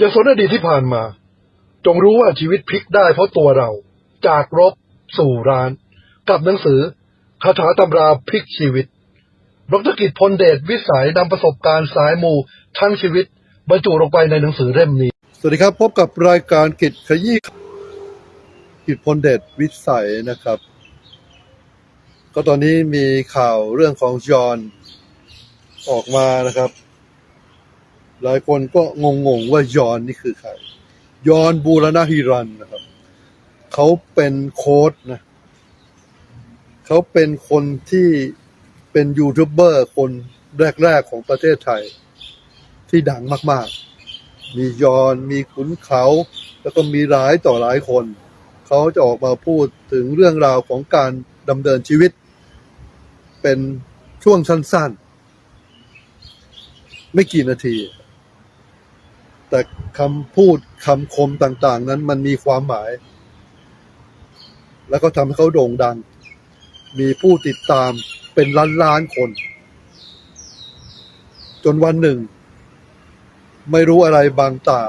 อย่าสนอดีตที่ผ่านมา จงรู้ว่าชีวิตพลิกได้เพราะตัวเรา จากรบสู่ร้าน กับหนังสือคาถาตำราพลิกชีวิตดรกิจพลเดชวิสัยนำประสบการณ์สายมูทั้งชีวิต บรรจุลงไปในหนังสือเล่มนี้ สวัสดีครับ พบกับรายการกิจขยี้กิจพลเดชวิสัยนะครับ ก็ตอนนี้มีข่าวเรื่องของจอห์นออกมานะครับ หลายคนก็งงๆว่ายอนนี่คือใคร ยอนบูรณะฮิรันนะครับ เขาเป็นโค้ดนะ เขาเป็นคนที่เป็นยูทูบเบอร์คนแรก ๆ ของประเทศไทย ที่ดังมากๆ มียอนมีขุนเขา แล้วก็มีหลายต่อหลายคน เขาจะออกมาพูดถึงเรื่องราวของการดำเนินชีวิต เป็นช่วงสั้นๆ ไม่กี่นาที แต่คำพูดคำคมต่างๆ นั้นมันมีความหมาย แล้วก็ทำให้เขาโด่งดัง มีผู้ติดตามเป็นล้านๆคน จนวันหนึ่ง ไม่รู้อะไรบางตา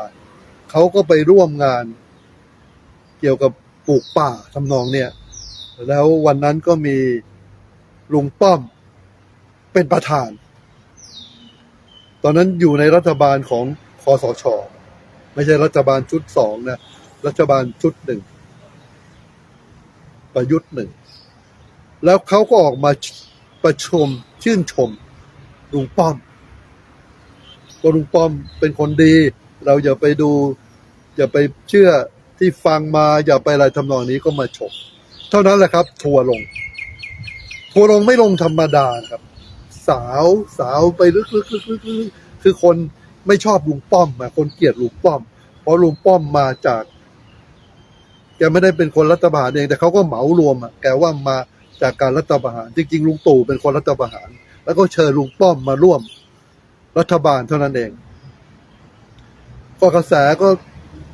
เขาก็ไปร่วมงาน เกี่ยวกับปลูกป่าทำนองเนี่ย แล้ววันนั้นก็มีลุงป้อมเป็นประธาน ตอนนั้นอยู่ในรัฐบาลของ คอสช ไม่ใช่รัฐบาลชุดสองนะ รัฐบาลชุดหนึ่ง ประยุทธ์หนึ่ง แล้วเขาก็ออกมาประชมชื่นชมลุงป้อมว่าลุงป้อมเป็นคนดี เราอย่าไปดู อย่าไปเชื่อที่ฟังมาอย่าไปอะไรทำนองนี้ก็มาชม เท่านั้นแหละครับ ทัวร์ลง ทัวร์ลงไม่ลงธรรมดาครับ สาวสาวไปลึกๆคือคน ไม่ชอบลุงป้อมอะคนเกลียดลุงป้อม เพราะลุงป้อมมาจาก แกไม่ได้เป็นคนรัฐประหารเองแต่เขาก็เหมารวมอะแกว่ามาจากการรัฐประหาร จริง ๆ ลุงตู่เป็นคนรัฐประหาร แล้วก็เชิญลุงป้อมมาร่วม รัฐบาลเท่านั้นเองก็กระแสก็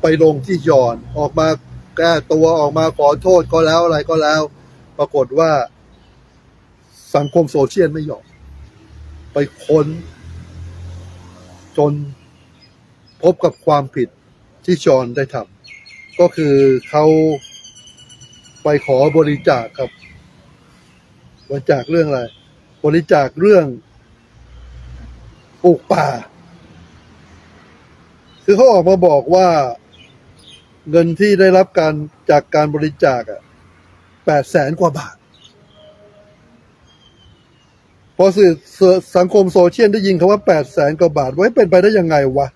ไปลงที่ยอนออกมาแก้ตัวออกมาขอโทษก็แล้วอะไรก็แล้ว ปรากฏว่าสังคมโซเชียลไม่ยอมไปค้น จนพบกับความผิดที่จอนได้ทำก็คือเขาไปขอบริจาคครับ บริจาคเรื่องอะไร บริจาคเรื่องปลูกป่า คือเขาออกมาบอกว่าเงินที่ได้รับการจากการบริจาคอะแปดแสนกว่าบาท พอสื่อสังคมโซเชียลได้ยินคำว่าแปดแสนกว่าบาทไว้เป็นไปได้ยังไงวะ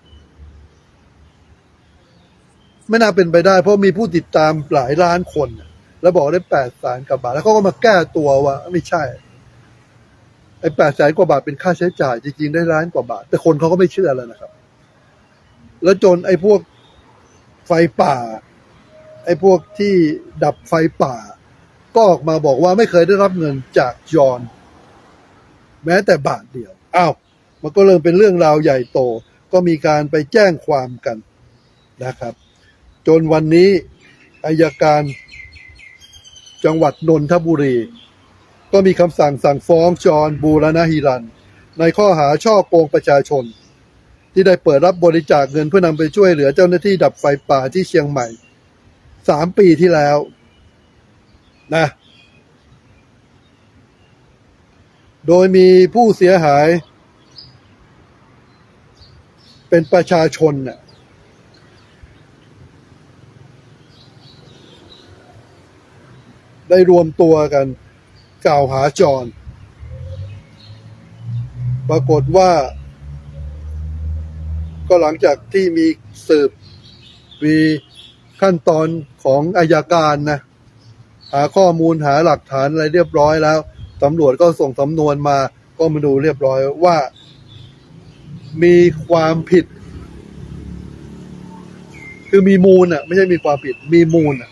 ไม่น่าเป็นไปได้ เพราะมีผู้ติดตามหลายล้านคน แล้วบอกได้แปดแสนกว่าบาท แล้วเขาก็มาแก้ตัวว่า ไม่ใช่ ไอ้แปดแสนกว่าบาทเป็นค่าใช้จ่ายจริงๆได้ล้านกว่าบาท แต่คนเขาก็ไม่เชื่อแล้วนะครับ แล้วจนไอ้พวกไฟป่า ไอ้พวกที่ดับไฟป่า ก็ออกมาบอกว่าไม่เคยได้รับเงินจากยอน แม้แต่บาทเดียวอ้าวมันก็เริ่มเป็นเรื่องราวใหญ่โต ก็มีการไปแจ้งความกันนะครับ จนวันนี้อายการจังหวัดนนทบุรี ก็มีคำสั่งสั่งฟ้องจอห์นบูรณะฮิรัน ในข้อหาช่อโกงประชาชน ที่ได้เปิดรับบริจาคเงินเพื่อนำไปช่วยเหลือเจ้าหน้าที่ดับไฟป่าที่เชียงใหม่สามปีที่แล้วนะ โดยมีผู้เสียหาย เป็นประชาชนน่ะได้รวมตัวกันกล่าวหาจอนปรากฏว่า ก็หลังจากที่มีสืบ มีขั้นตอนของอายการนะ หาข้อมูลหาหลักฐานอะไรเรียบร้อยแล้ว ตำรวจก็ส่งสำนวนมาก็มาดูเรียบร้อยว่า มีความผิด คือมีมูลอะ ไม่ใช่มีความผิด มีมูลอะ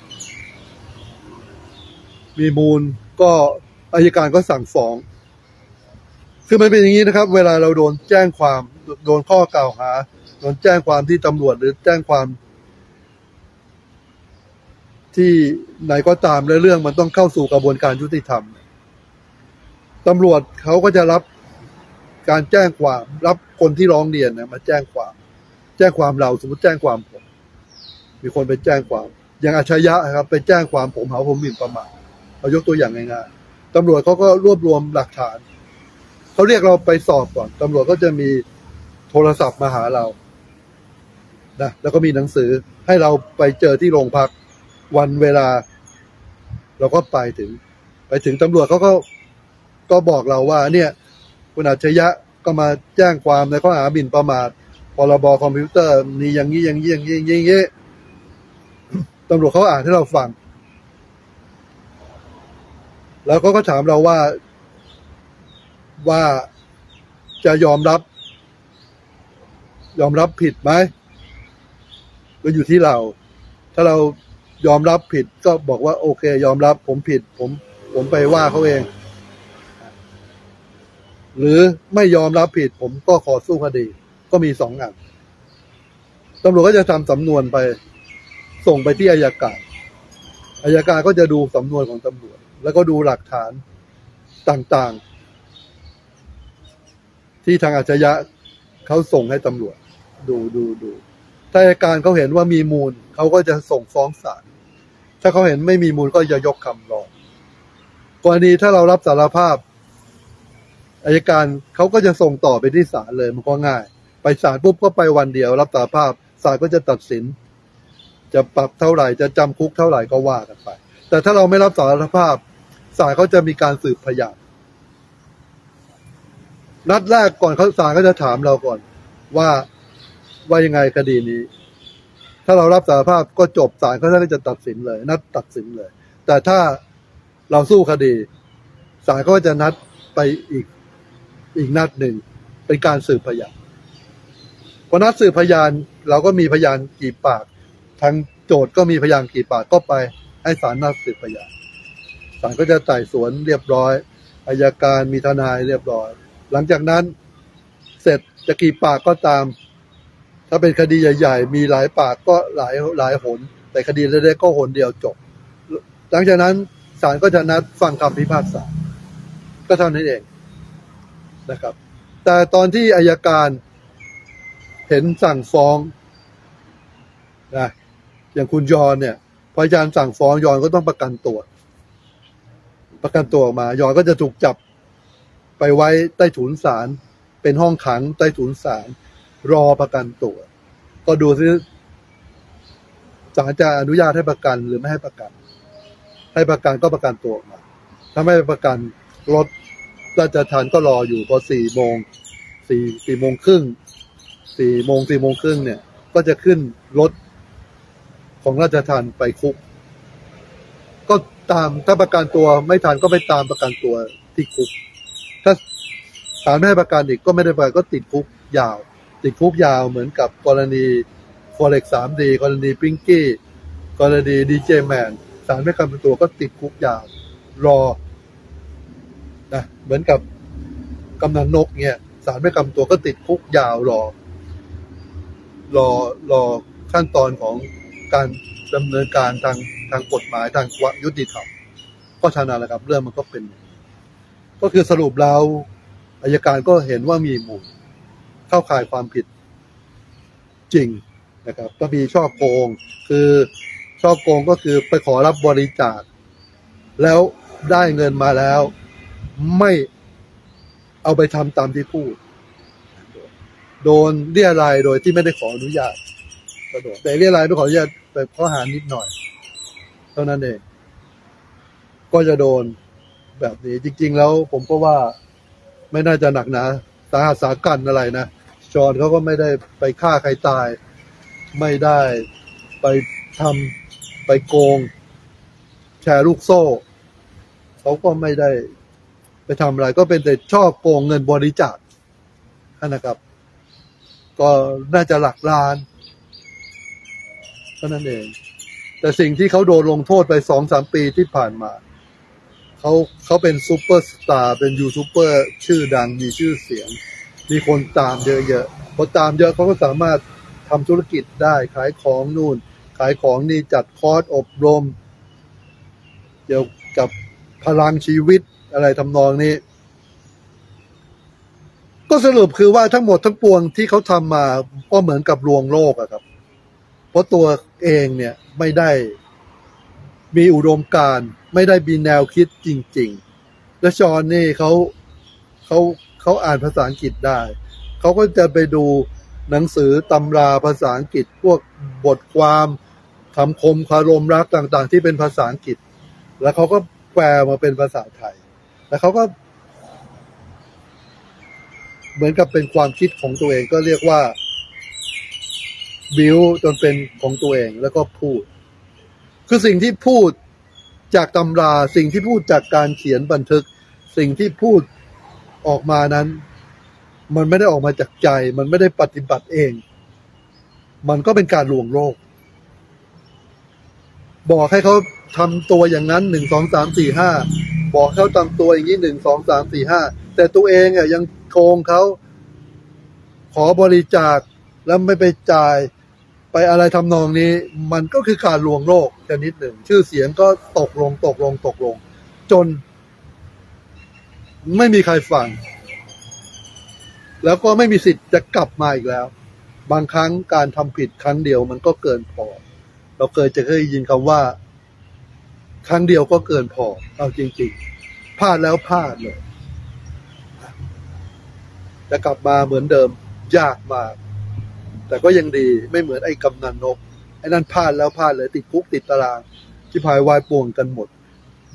มีมูลก็อายการก็สั่งฟ้อง คือมันเป็นอย่างนี้นะครับ เวลาเราโดนแจ้งความโดนข้อกล่าวหา โดนแจ้งความที่ตำรวจหรือแจ้งความ ที่ไหนก็ตามและเรื่องมันต้องเข้าสู่กระบวนการยุติธรรม ตำรวจเขาก็จะรับการแจ้งความรับคนที่ร้องเรียนนะมาแจ้งความ แจ้งความเราสมมติแจ้งความผม มีคนไปแจ้งความ อย่างอัจฉริยะครับ ไปแจ้งความผมหาผมหมิ่นประมาทเอายกตัวอย่างง่ายๆตำรวจเขาก็รวบรวมหลักฐานเขาเรียกเราไปสอบก่อนตำรวจก็จะมีโทรศัพท์มาหาเรานะแล้วก็มีหนังสือให้เราไปเจอที่โรงพักวันเวลา เราก็ไปถึง ไปถึงตำรวจเขาก็ ก็บอกเราว่าเนี่ยคุณอัจฉริยะก็มาแจ้งความในข้อหาหมิ่นประมาทพรบคอมพิวเตอร์มีอย่างนี้อย่างนี้อย่างนี้อย่างนี้อย่างนี้ตำรวจเขาอ่านให้เราฟัง แล้วเขาก็ถามเราว่าว่าจะยอมรับ ยอมรับผิดไหมก็อยู่ที่เรา ถ้าเรายอมรับผิดก็บอกว่าโอเค ยอมรับผมผิด ผมผมไปว่าเขาเอง หรือไม่ยอมรับผิด ผมก็ขอสู้คดี ก็มีสองอย่างตำรวจก็จะทำสำนวนไป ส่งไปที่อายการอายการก็จะดูสำนวนของตำรวจ แล้วก็ดูหลักฐานต่างๆ ที่ทางอาชญะเขาส่งให้ตำรวจ ดูดูดูถ้าอายการเขาเห็นว่ามีมูลเขาก็จะส่งฟ้องศาลถ้าเขาเห็นไม่มีมูลก็จะยกคำร้องกรณีถ้าเรารับสารภาพ อายการเขาก็จะส่งต่อไปที่ศาลเลยมันก็ง่าย ไปศาลปุ๊บก็ไปวันเดียวรับสารภาพศาลก็จะตัดสิน จะปรับเท่าไหร่จะจำคุกเท่าไหร่ก็ว่ากันไป แต่ถ้าเราไม่รับสารภาพศาลเขาจะมีการสืบพยานนัดแรกก่อนเขาศาลก็จะถามเราก่อน ว่าว่ายังไงคดีนี้ ถ้าเรารับสารภาพก็จบศาลเขาก็จะตัดสินเลย นัดตัดสินเลย แต่ถ้าเราสู้คดีศาลก็จะนัดไปอีก อีกนัดหนึ่ง เป็นการสืบพยานพอนัดสืบพยานเราก็มีพยานกี่ปากทางโจทย์ก็มีพยานกี่ปากก็ไปให้ศาลนัดสืบพยานศาลก็จะไต่สวนเรียบร้อยอายการมีทนายเรียบร้อย หลังจากนั้นเสร็จจะกี่ปากก็ตาม ถ้าเป็นคดีใหญ่ๆ มีหลายปากก็หลายหลายหน แต่คดีเล็กๆก็หนเดียวจบ หลังจากนั้นศาลก็จะนัดฟังคำพิพากษา ก็เท่านั้นเอง นะครับ แต่ตอนที่อายการเห็นสั่งฟ้องนะอย่างคุณยอนเนี่ยพออาจารย์สั่งฟ้องยอนก็ต้องประกันตัว ประกันตัวออกมายอนก็จะถูกจับไปไว้ใต้ถุนศาลเป็นห้องขังใต้ถุนศาลรอประกันตัว ก็ดูซิศาลจะอนุญาตให้ประกันหรือไม่ให้ประกัน ให้ประกันก็ประกันตัวออกมา ถ้าไม่ประกันรถ ราชทันก็รออยู่พอสี่โมงสี่สี่โมงครึ่งสี่โมงสี่โมงครึ่งเนี่ย ก็จะขึ้นรถของราชทันไปคุก ก็ตามถ้าประกันตัวไม่ทันก็ไปตามประกันตัวที่คุก ถ้าศาลไม่ให้ประกันอีกก็ไม่ได้ประกันก็ติดคุกยาว ติดคุกยาวเหมือนกับกรณีฟอเร็กสามดีกรณีปิงกี้กรณีดีเจแมนศาลไม่ประกันตัวก็ติดคุกยาว รอ เหมือนกับกำนันนกเนี่ยศาลไม่กำตัวก็ติดคุกยาวรอ รอรอขั้นตอนของการดำเนินการทางทางกฎหมายทางยุติธรรมก็ชนะแหละครับ เรื่องมันก็เป็น ก็คือสรุปแล้วอายการก็เห็นว่ามีมูลเข้าข่ายความผิดจริงนะครับ ก็มีช่อโกง คือช่อโกงก็คือไปขอรับบริจาคแล้วได้เงินมาแล้ว ไม่เอาไปทำตามที่พูด โดนเรียรายโดยที่ไม่ได้ขออนุญาตก็โดนแต่เรียรายไม่ขออนุญาตไปข้อหานิดหน่อย เท่านั้นเอง ก็จะโดนแบบนี้ จริง ๆ แล้วผมก็ว่าไม่น่าจะหนักหนาสาหัสสากันอะไรนะจอนเขาก็ไม่ได้ไปฆ่าใครตาย ไม่ได้ไปทำไปโกง แชร์ลูกโซ่ เขาก็ไม่ได้ ไปทำอะไรก็เป็นแต่ชอบโกงเงินบริจาคนะครับ ก็น่าจะหลักล้านเท่นั้นเอง แต่สิ่งที่เขาโดนลงโทษไปสองสามปีที่ผ่านมาเขาเขาเป็นซูเปอร์สตาร์เป็นยูทูบเบอร์ชื่อดังมีชื่อเสียง มีคนตามเยอะๆพอตามเยอะเขาก็สามารถทำธุรกิจได้ขายของนู่น ขายของนี่จัดคอร์สอบรม เกี่ยวกับพลังชีวิต อะไรทำนองนี้ ก็สรุปคือว่าทั้งหมดทั้งปวงที่เขาทำมาก็เหมือนกับลวงโลกอะครับ เพราะตัวเองเนี่ยไม่ได้มีอุดมการ ไม่ได้มีแนวคิดจริง ๆ และชอนนี่เขาเขาเขาอ่านภาษาอังกฤษได้ เขาก็จะไปดูหนังสือตำราภาษาอังกฤษพวกบทความคำคมคารมรักต่าง ๆ ที่เป็นภาษาอังกฤษ แล้วเขาก็แปลมาเป็นภาษาไทย แล้วเขาก็ เหมือนกับเป็นความคิดของตัวเองก็เรียกว่าบิวจนเป็นของตัวเองแล้วก็พูด คือสิ่งที่พูดจากตำราสิ่งที่พูดจากการเขียนบันทึก สิ่งที่พูดออกมานั้น มันไม่ได้ออกมาจากใจ มันไม่ได้ปฏิบัติเอง มันก็เป็นการลวงโลก บอกให้เขาทำตัวอย่างนั้นหนึ่งสองสามสี่ห้า บอกให้เขาทำตัวอย่างนี้หนึ่งสองสามสี่ห้าแต่ตัวเองอะยังโกงเขาขอบริจาคแล้วไม่ไปจ่ายไปอะไรทำนองนี้ มันก็คือการลวงโลกชนิดหนึ่ง ชื่อเสียงก็ตกลงตกลงตกลง จน ไม่มีใครฟัง แล้วก็ไม่มีสิทธิ์จะกลับมาอีกแล้ว บางครั้งการทำผิดครั้งเดียวมันก็เกินพอ เราเคยจะเคยยินคำว่า ครั้งเดียวก็เกินพอ เอาจริง ๆ พลาดแล้วพลาดเลยจะกลับมาเหมือนเดิมยากมาก แต่ก็ยังดีไม่เหมือนไอ้กำนันนก ไอ้นั่นพลาดแล้วพลาดเลยติดคุกติดตารางที่พายวายป่วงกันหมด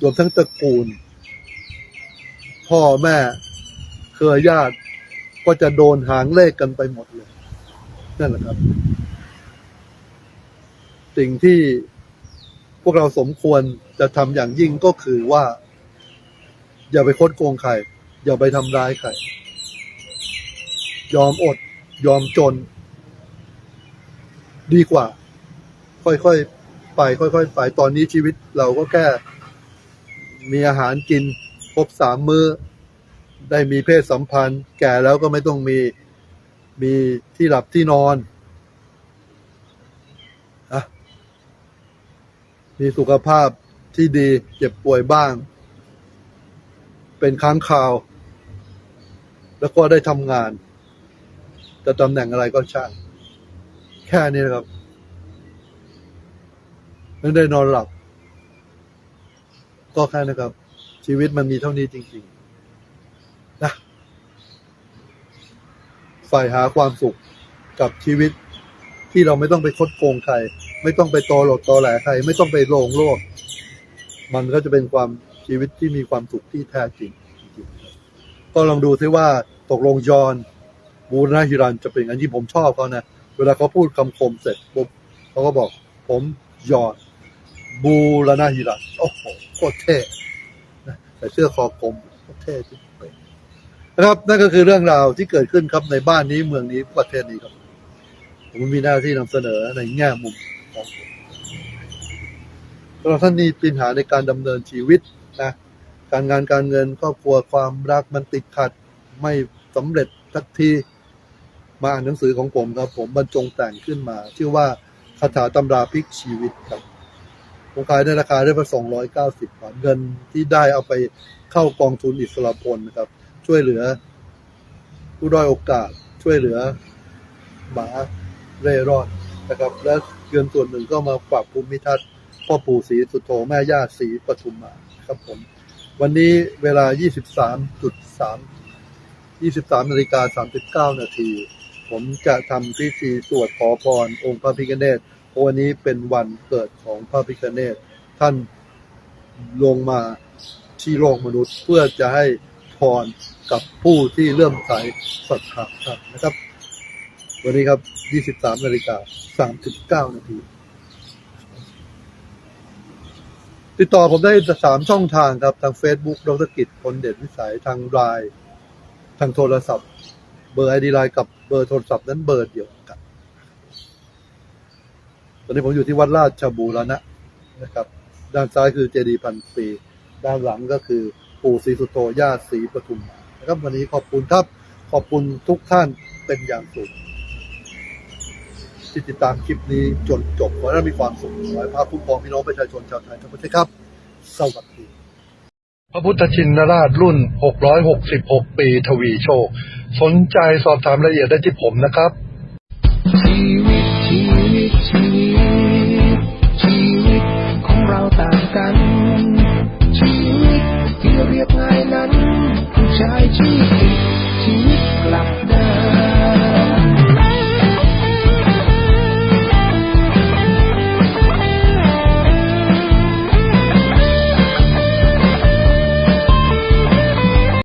รวมทั้งตระกูล พ่อแม่เครือญาติก็จะโดนหางเลขกันไปหมดเลย นั่นแหละครับ สิ่งที่ พวกเราสมควรจะทำอย่างยิ่งก็คือว่า อย่าไปคดโกงใคร อย่าไปทำร้ายใคร ยอมอด ยอมจน ดีกว่า ค่อยๆ ไป ค่อยๆ ไป ตอนนี้ชีวิตเราก็แค่ มีอาหารกิน ครบสามมื้อ ได้มีเพศสัมพันธ์ แก่แล้วก็ไม่ต้องมี มีที่หลับที่นอนอะ มีสุขภาพที่ดีเจ็บป่วยบ้าง เป็นครั้งคาว แล้วก็ได้ทำงาน จะตำแหน่งอะไรก็ช่าง แค่นี้นะครับไม่ได้นอนหลับ ก็แค่นะครับ ชีวิตมันมีเท่านี้จริง ๆ นะใฝ่หาความสุขกับชีวิตที่เราไม่ต้องไปคดโกงใคร ไม่ต้องไปตอหลดตอแหลใคร ไม่ต้องไปโลงโลก มันก็จะเป็นความชีวิตที่มีความสุขที่แท้จริง ก็ลองดูซิว่าตกลงยอนบูรณะฮิรันจะเป็นอันที่ผมชอบเขานะ เวลาเขาพูดคำคมเสร็จปุ๊บเขาก็บอก ผมยอนบูรณะฮิรันโอ้โหโคตรเท่ใส่เสื้อคอกลมโคตรเท่จริงเลยนะครับนั่นก็คือเรื่องราวที่เกิดขึ้นครับในบ้านนี้เมืองนี้ประเทศนี้ครับ ผมมีหน้าที่นำเสนอในแง่มุม สำหรับท่านนี้ปัญหาในการดำเนินชีวิตนะการงานการเงินครอบครัวความรักมันติดขัดไม่สำเร็จสักทีมาอ่านหนังสือของผมครับ ผมบรรจงแต่งขึ้นมา ชื่อว่าคาถาตำราพลิกชีวิตครับผมขายในราคาได้ประสองร้อยเก้าสิบบาทเงินที่ได้เอาไปเข้ากองทุนอิสระพลนะครับ ช่วยเหลือ ผู้ด้อยโอกาสช่วยเหลือหมาเร่ร่อนนะครับ และ เงินส่วนหนึ่งก็มาปรับภูมิทัศน์พ่อปู่ศรีสุโธแม่ย่าศรีปทุมมาครับผม วันนี้เวลา 23.3 23นาฬิกา39 นาที ผมจะทำพิธีสวดขอพรองค์พระพิฆเนศเพราะวันนี้เป็นวันเกิดของพระพิฆเนศท่านลงมาที่โลกมนุษย์เพื่อจะให้พรกับผู้ที่เริ่มใสศรัทธาท่านนะครับ วันนี้ครับ 23นาฬิกา39นาที ติดต่อผมได้สามช่องทางครับ ทาง Facebook ดรกิจคนเด่นวิสัยทางไลน์ทางโทรศัพท์ เบอร์ไอดีไลน์กับเบอร์โทรศัพท์นั้นเบอร์เดียวกัน ตอนนี้ผมอยู่ที่วัดราชบูรณะนะครับ ด้านซ้ายคือเจดีย์พันปี ด้านหลังก็คือปู่ศรีสุโธย่าศรีปทุมนะครับ วันนี้ขอบคุณครับ ขอบคุณทุกท่านเป็นอย่างสูง ที่ติดตามคลิปนี้จนจบขอให้มีความสุขขอให้พระคุ้มครองพี่น้องประชาชนชาวไทยทั้งประเทศครับ สวัสดี พระพุทธชินราชรุ่น 666 ปี ทวีโชค สนใจสอบถามรายละเอียดได้ที่ผมนะครับ